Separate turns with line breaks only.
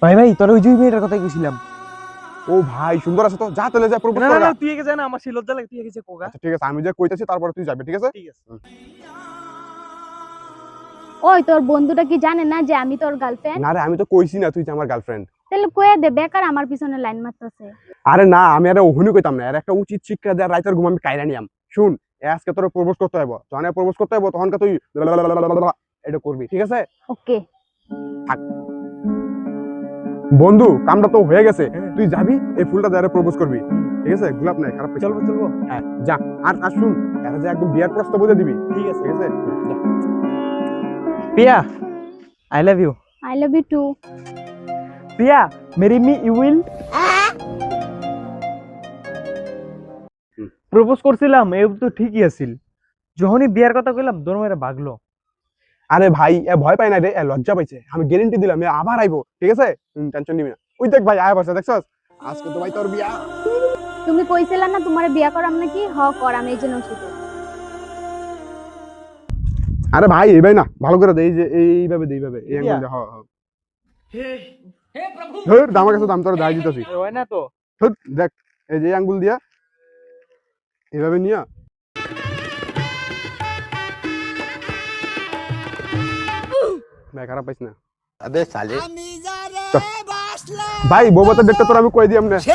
ভাই ভাই তোর ওই যে মেয়েটার কথাই কইছিলাম।
ও ভাই সুন্দর আছে তো? যা তাহলে যা প্রপোজ
না না। তুই একে জানা আমার সেই লজ্জা লাগে তুই একে যে কোগা।
আচ্ছা ঠিক আছে আমি যে কইতাছি তারপরে তুই যাবি ঠিক আছে?
ঠিক আছে।
ওই তোর বন্ধুটা কি জানে না যে আমি তোর গার্লফ্রেন্ড
না রে আমি তো কইছি না তুই যে আমার গার্লফ্রেন্ড
তাহলে কয়ে দে বেকার আমার পিছনে লাইন মারতেছে।
আরে না আমি আরে ওহুনি কইতাম না এর একটা উচিত শিক্ষা দেওয়ার রাইতের ঘুম আমি কাইরা নিয়াম। শুন এ আজকে তোর প্রপোজ করতে হইব যখন প্রপোজ করতে হইব তখন তুই এটা করবি ঠিক আছে
ওকে
বন্ধু কামটা তো হয়ে গেছে। তুই যাবি এই ফুলটা দ্বারা প্রপোজ করবি। ঠিক আছে? গোলাপ নাই খারাপ
চলবো চলবো।
হ্যাঁ যা। আর আর শুন এরা যে একদম বিয়ার প্রস্তাব বুঝে দিবি।
ঠিক আছে।
ঠিক আছে? যা।
Priya I love you
I love you too
Priya marry me you will propose করছিলাম এ তো ঠিকই আছিল। যখনই বিয়ার কথা কইলাম দোনো মেরে ভাগলো।
আরে ভাই এ ভয় পাই না রে এ লজ্জা পাইছে। আমি গ্যারেন্টি দিলাম এ আবার আইবো ঠিক আছে? টেনশন নিবি না। ওই দেখ ভাই আয় বসে দেখছস? আজকে তো ভাই তোর বিয়া।
তুমি কইছিলা না তোমার বিয়া করাম নাকি? হ করাম এই জন্য ছুটো
আরে ভাই এই ভাই না ভালো করে দে এই যে এইভাবে দে এইভাবে এই
দিয়া?
আঙ্গুল দে হ হ ধর আমার কাছে দাম তোর দাই দিতেছি।
হয় না তো।
দেখ এই যে এই আঙ্গুল দিয়া এইভাবে নিয়া। मैं पैसा
अबे साले।
भाई वो बता देखते तो अभी
कोई दी हमने। दी